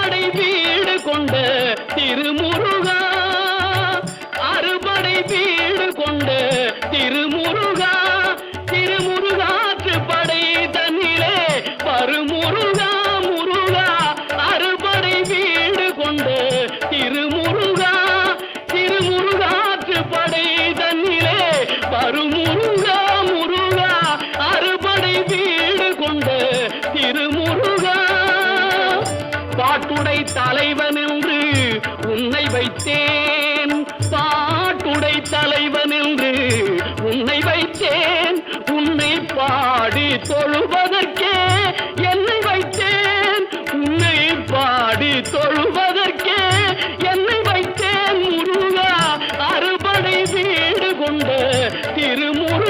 படை வீடு கொண்ட திருமுருக பாட்டுடை தலைவன் என்று உன்னை வைத்தேன். பாட்டுடை தலைவன் என்று உன்னை வைத்தேன். உன்னை பாடி தொழுவதற்கே என்னை வைத்தேன். உன்னை பாடி தொழுவதற்கே என்னை வைத்தேன். முருகா அறுபடை வீடு கொண்ட திருமுரு